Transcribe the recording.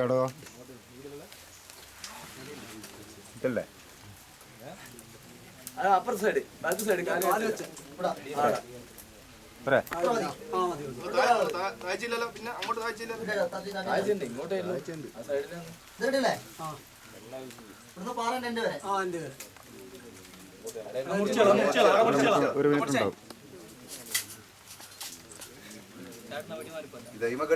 ഉണ്ടാവും ഇതല്ലേ? അപ്പുറത്തെ സൈഡ് ബാക്ക് സൈഡ് ഒരു മിനിറ്റ് പോരെ இந்த இவன்